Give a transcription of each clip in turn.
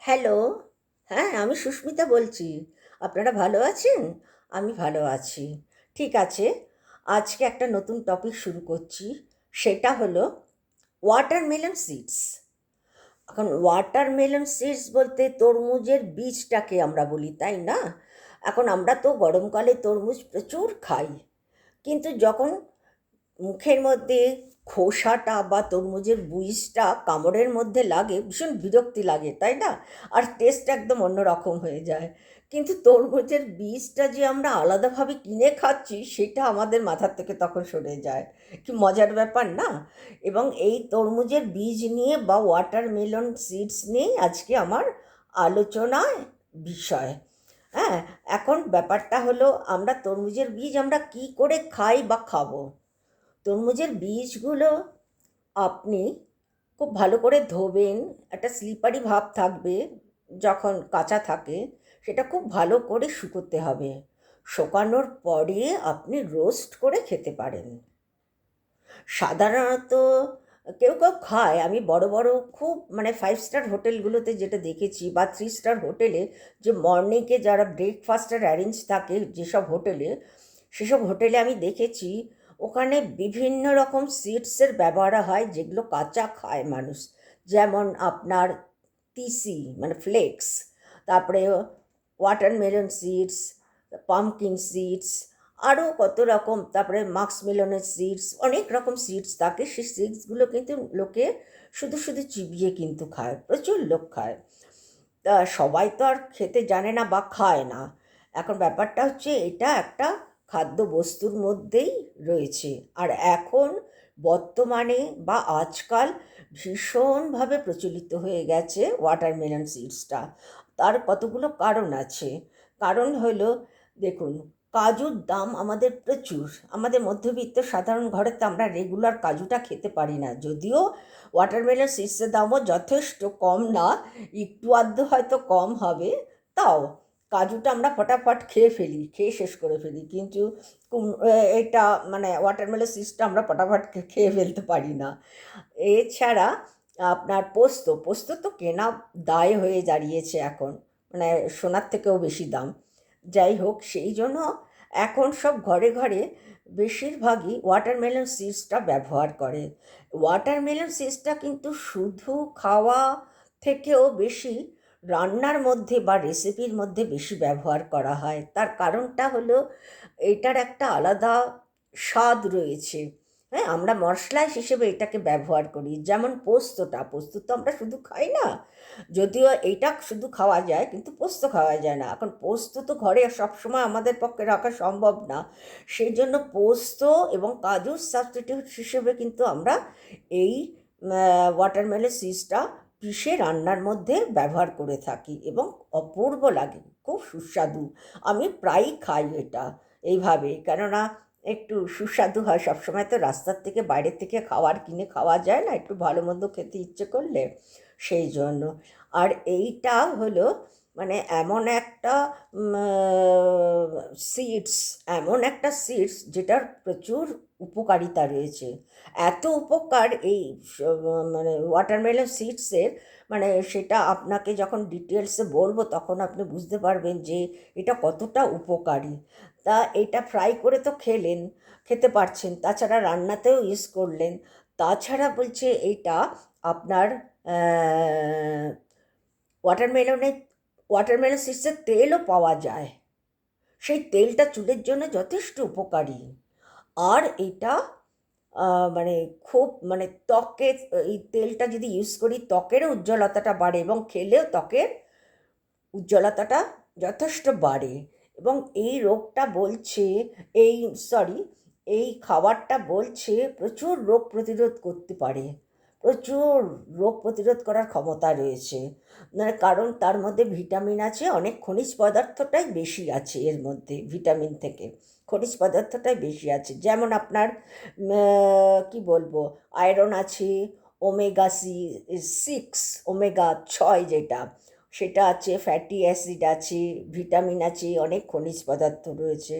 Hello হ্যাঁ আমি সুস্মিতা বলছি। আপনারা ভালো আছেন? আমি ভালো আছি। ঠিক আছে, আজকে একটা নতুন টপিক শুরু করছি। সেটা হলো ওয়াটারমেলন সিডস এখন ওয়াটারমেলন সিডস বলতে তরমুজের বীজটাকে আমরা বলি, তাই না? এখন আমরা তো গরমকালে তরমুজ প্রচুর খাই। কিন্তু যখন মুখের মধ্যে খোসাটা বা তরমুজের বীজটা কামড়ের মধ্যে লাগে, ভীষণ বিরক্তি লাগে, তাই না? আর টেস্ট একদম অন্যরকম হয়ে যায়। কিন্তু তরমুজের বীজটা যে আমরা আলাদাভাবে কিনে খাচ্ছি, সেটা আমাদের মাথার থেকে তখন সরে যায়। কি মজার ব্যাপার না? এবং এই তরমুজের বীজ নিয়ে বা ওয়াটারমেলন সিডস নিয়েই আজকে আমার আলোচনায় বিষয়। হ্যাঁ এখন ব্যাপারটা হলো, আমরা তরমুজের বীজ আমরা কি করে খাই বা খাব? তরমুজের বীজগুলো আপনি খুব ভালো করে ধোবেন, একটা স্লিপারি ভাব থাকবে যখন কাঁচা থাকে, সেটা খুব ভালো করে শুকোতে হবে। শুকানোর পরে আপনি রোস্ট করে খেতে পারেন। সাধারণত কেউ কেউ খায়, আমি বড় বড় খুব মানে ফাইভ স্টার হোটেলগুলোতে যেটা দেখেছি বা থ্রি স্টার হোটেলে যে মর্নিংয়ে যারা ব্রেকফাস্টের অ্যারেঞ্জ থাকে যেসব হোটেলে, সেসব হোটেলে আমি দেখেছি ওখানে বিভিন্ন রকম সিডসের ব্যবহার হয় যেগুলো কাঁচা খায় মানুষ। যেমন আপনার তিসি মানে ফ্লেক্স তারপরে ওয়াটারমেলন সিডস পামকিন সিডস আরও কত রকম, তারপরে মাক্স মেলনের সিডস অনেক রকম সিডস থাকে। সেই সিডসগুলো কিন্তু লোকে শুধু শুধু চিবিয়ে কিন্তু খায়, প্রচুর লোক খায়। তা সবাই তো আর খেতে জানে না বা খায় না। এখন ব্যাপারটা হচ্ছে এটা একটা খাদ্য বস্তুর মধ্যেই রয়েছে। আর এখন বর্তমানে বা আজকাল ভীষণভাবে প্রচলিত হয়ে গেছে ওয়াটারমেলন সিডসটা তার কতগুলো কারণ আছে? কারণ হলো, দেখুন, কাজুর দাম আমাদের প্রচুর। আমাদের মধ্যবিত্ত সাধারণ ঘরে তো আমরা রেগুলার কাজুটা খেতে পারি না। যদিও ওয়াটারমেলন সিডসের দামও যথেষ্ট কম না, একটু আধটু হয়তো কম হবে, তাও। কাজুটা আমরা ফটাফট খেয়ে ফেলি, খেয়ে শেষ করে ফেলি। কিন্তু এটা মানে ওয়াটারমেলন সিডসটা আমরা ফটাফট খেয়ে ফেলতে পারি না। এছাড়া আপনার পোস্ত পোস্ত তো কেনা দায় হয়ে দাঁড়িয়েছে এখন মানে সোনার থেকেও বেশি দাম। যাই হোক, সেই জন্য এখন সব ঘরে ঘরে বেশিরভাগই ওয়াটারমেলন সিডসটা ব্যবহার করে। ওয়াটারমেলন সিডসটা কিন্তু শুধু খাওয়া থেকেও বেশি রান্নার মধ্যে বা রেসিপির মধ্যে বেশি ব্যবহার করা হয়। তার কারণটা হলো, এটার একটা আলাদা স্বাদ রয়েছে। হ্যাঁ আমরা মশলা হিসেবে এটাকে ব্যবহার করি। যেমন পোস্তটা, পোস্ত তো আমরা শুধু খাই না। যদিও এইটা শুধু খাওয়া যায়, কিন্তু পোস্ত খাওয়া যায় না। এখন পোস্ত তো ঘরে সবসময় আমাদের পক্ষে রাখা সম্ভব না। সেই জন্য পোস্ত এবং কাজুর সাবস্টিটিউট হিসেবে কিন্তু আমরা এই ওয়াটারমেলন সিজটা পিষে রান্নার মধ্যে ব্যবহার করে থাকি এবং অপূর্ব লাগে, খুব সুস্বাদু। আমি প্রায়ই খাই এটা এইভাবে। কেননা একটু সুস্বাদু হয়, সবসময় তো রাস্তার থেকে, বাইরের থেকে খাবার কিনে খাওয়া যায় না, একটু ভালো মন্দ খেতে ইচ্ছে করলে, সেই জন্য। আর এইটা হলো মানে এমন একটা সিডস এমন একটা সিডস যেটার প্রচুর উপকারিতা রয়েছে। এত উপকার এই মানে ওয়াটারমেলন সিডসের মানে সেটা আপনাকে যখন ডিটেলসে বলব তখন আপনি বুঝতে পারবেন যে এটা কতটা উপকারী। তা এটা ফ্রাই করে তো খেলেন, খেতে পারছেন, তাছাড়া রান্নাতেও ইউজ করলেন। তাছাড়া বলছে এইটা আপনার ওয়াটারমেলনের ওয়াটারমেলন সিডসের তেলও পাওয়া যায়। সেই তেলটা চুলের জন্য যথেষ্ট উপকারী। আর এটা মানে খুব মানে ত্বকে, এই তেলটা যদি ইউজ করি, ত্বকেরও উজ্জ্বলতাটা বাড়ে এবং খেলেও ত্বকের উজ্জ্বলতাটা যথেষ্ট বাড়ে। এবং এই রোগটা বলছে, এই সরি এই খাবারটা বলছে প্রচুর রোগ প্রতিরোধ করতে পারে। প্রচুর রোগ প্রতিরোধ করার ক্ষমতা রয়েছে। মানে কারণ তার মধ্যে ভিটামিন আছে, অনেক খনিজ পদার্থটাই বেশি আছে এর মধ্যে ভিটামিন থেকে। খনিজ পদার্থটাই বেশি আছে। যেমন আপনার কি বলব, আয়রন আছে, ওমেগা সি, সিক্স, ওমেগা ছয় যেটা, সেটা আছে, ফ্যাটি অ্যাসিড আছে, ভিটামিন আছে, অনেক খনিজ পদার্থ রয়েছে।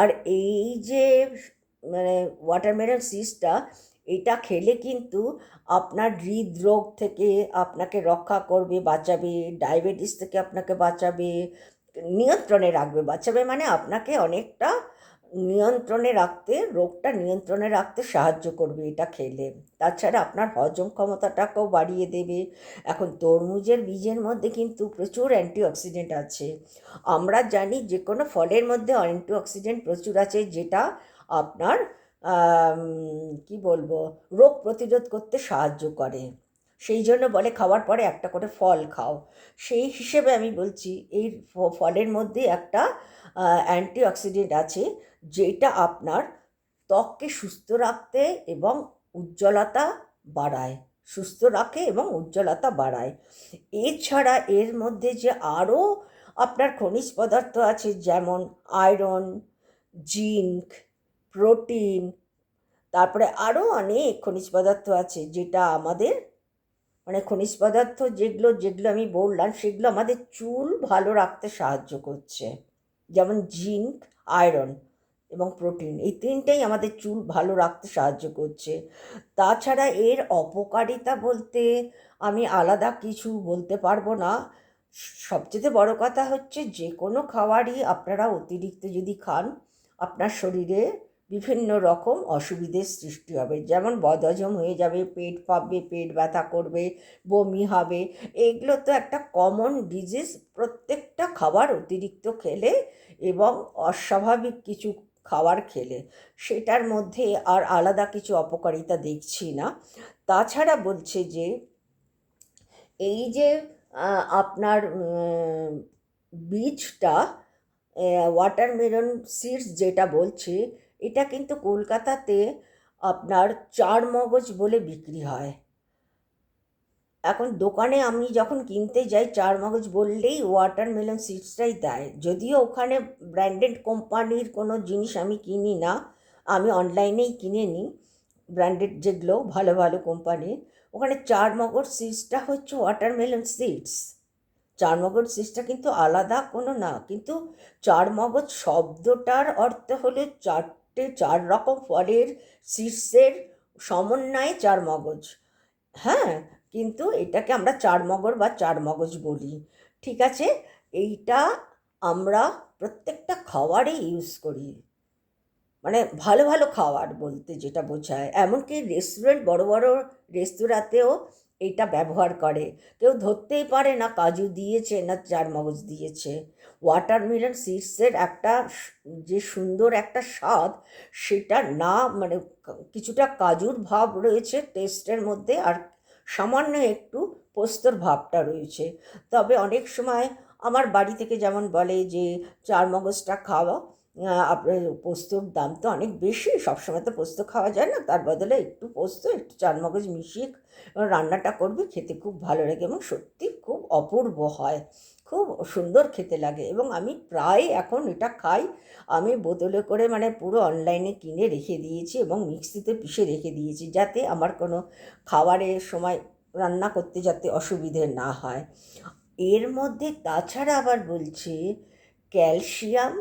আর এই যে মানে ওয়াটারমেলন সিডসটা এটা খেলে কিন্তু আপনার হৃদরোগ থেকে আপনাকে রক্ষা করবে, বাঁচাবে, ডায়াবেটিস থেকে আপনাকে বাঁচাবে, নিয়ন্ত্রণে রাখবে। বাঁচাবে মানে আপনাকে অনেকটা নিয়ন্ত্রণে রাখতে, রোগটা নিয়ন্ত্রণে রাখতে সাহায্য করবে এটা খেলে। তাছাড়া আপনার হজম ক্ষমতাটাকেও বাড়িয়ে দেবে। এখন তরমুজের বীজের মধ্যে কিন্তু প্রচুর অ্যান্টিঅক্সিডেন্ট আছে। আমরা জানি যে কোনো ফলের মধ্যে অ্যান্টিঅক্সিডেন্ট প্রচুর আছে, যেটা আপনার কি বলব, রোগ প্রতিরোধ করতে সাহায্য করে। সেই জন্য বলে খাওয়ার পরে একটা করে ফল খাও। সেই হিসেবে আমি বলছি, এই ফলের মধ্যে একটা অ্যান্টিঅক্সিডেন্ট আছে, যেটা আপনার ত্বককে সুস্থ রাখতে এবং উজ্জ্বলতা বাড়ায়। সুস্থ রাখে এবং উজ্জ্বলতা বাড়ায়। এছাড়া এর মধ্যে যে আরও আপনার খনিজ পদার্থ আছে, যেমন আয়রন জিঙ্ক প্রোটিন। তারপরে আরও অনেক খনিজ পদার্থ আছে যেটা আমাদের মানে খনিজ পদার্থ যেগুলো যেগুলো আমি বললাম সেগুলো আমাদের চুল ভালো রাখতে সাহায্য করছে। যেমন জিঙ্ক, আয়রন এবং প্রোটিন এই তিনটেই আমাদের চুল ভালো রাখতে সাহায্য করছে। তাছাড়া এর অপকারিতা বলতে আমি আলাদা কিছু বলতে পারব না। সবচেয়ে বড় কথা হচ্ছে যে কোনো খাবারই আপনারা অতিরিক্ত যদি খান, আপনার শরীরে বিভিন্ন রকম অসুবিধের সৃষ্টি হবে। যেমন বদহজম হয়ে যাবে, পেট পাবে পেট ব্যথা করবে, বমি হবে। এগুলো তো একটা কমন ডিজিজ প্রত্যেকটা খাবার অতিরিক্ত খেলে এবং অস্বাভাবিক কিছু খাবার খেলে। সেটার মধ্যে আর আলাদা কিছু অপকারিতা দেখছি না। তাছাড়া বলছে যে, এই যে আপনার বীজটা ওয়াটারমেলন সিডস যেটা বলছে এটা কিন্তু কলকাতাতে আপনার চার মগজ বলে বিক্রি হয়। এখন দোকানে আমি যখন কিনতে যাই, চার মগজ বললেই ওয়াটারমেলন সিডসটাই দেয়। যদিও ওখানে ব্র্যান্ডেড কোম্পানির কোনো জিনিস আমি কিনি না, আমি অনলাইনেই কিনে নিই ব্র্যান্ডেড যেগুলো ভালো ভালো কোম্পানি ওখানে চার মগজ সিডসটা হচ্ছে ওয়াটারমেলন সিডস চার মগজ সিডসটা কিন্তু আলাদা কোনো না, কিন্তু চার মগজ শব্দটার অর্থ হলো চারটে চার রকম ফলের শীর্ষের সমন্বয়ে চার মগজ। হ্যাঁ কিন্তু এটাকে আমরা চার মগর বা চার মগজ বলি। ঠিক আছে? এইটা আমরা প্রত্যেকটা খাবারে ইউজ করি। মানে ভালো ভালো খাবার বলতে যেটা বোঝায়। এমনকি রেস্টুরেন্ট বড় বড় রেস্তোরাঁতেও এইটা ব্যবহার করে। কেউ ধরতেই পারে না কাজু দিয়েছে না চার মগজ দিয়েছে। ওয়াটারমেলন সিডসের একটা যে সুন্দর একটা স্বাদ সেটা না মানে কিছুটা কাজুর ভাব রয়েছে টেস্টের মধ্যে আর সামান্য একটু পোস্তর ভাবটা রয়েছে। তবে অনেক সময় আমার বাড়ি থেকে যেমন বলে যে, চার মগজটা খাওয়া আপনার পোস্তর দাম তো অনেক বেশি, সবসময় তো পোস্ত খাওয়া যায় না, তার বদলে একটু পোস্ত, একটু চার মগজ মিশিয়ে রান্নাটা করবে, খেতে খুব ভালো লাগে এবং সত্যি খুব অপূর্ব হয়। খুব সুন্দর খেতে লাগে এবং আমি প্রায় এখন এটা খাই। আমি বোতলে করে মানে পুরো অনলাইনে কিনে রেখে দিয়েছি এবং মিক্সিতে পিষে রেখে দিয়েছি যাতে আমার কোনো খাবারের সময় রান্না করতে যাতে অসুবিধে না হয়। এর মধ্যে তাছাড়া আবার বলছি ক্যালসিয়াম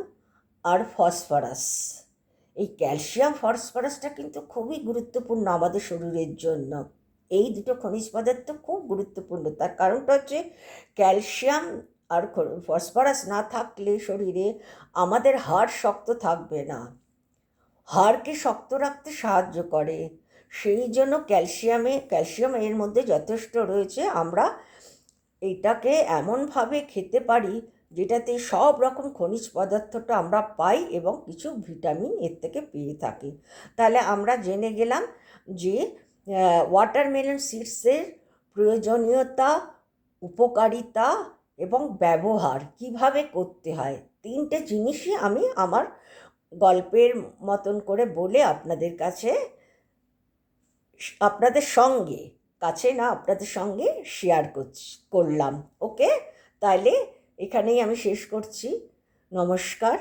আর ফসফরাস। এই ক্যালসিয়াম, ফসফরাসটা কিন্তু খুবই গুরুত্বপূর্ণ আমাদের শরীরের জন্য। এই দুটো খনিজ পদার্থ খুব গুরুত্বপূর্ণ। তার কারণটা হচ্ছে ক্যালসিয়াম আর ফসফরাস না থাকলে শরীরে আমাদের হাড় শক্ত থাকবে না। হাড়কে শক্ত রাখতে সাহায্য করে। সেই জন্য ক্যালসিয়ামে, ক্যালসিয়াম এর মধ্যে যথেষ্ট রয়েছে। আমরা এটাকে এমনভাবে খেতে পারি যেটাতে সব রকম খনিজ পদার্থটা আমরা পাই এবং কিছু ভিটামিন এর থেকে পেয়ে থাকি। তাহলে আমরা জেনে গেলাম যে ওয়াটারমেলন সিডসের প্রয়োজনীয়তা, উপকারিতা এবং ব্যবহার কীভাবে করতে হয়, তিনটে জিনিসই আমি আমার গল্পের মতন করে বলে আপনাদের কাছে, আপনাদের সঙ্গে, কাছে না, আপনাদের সঙ্গে শেয়ার করলাম। ওকে তাহলে এখানেই আমি শেষ করছি। নমস্কার।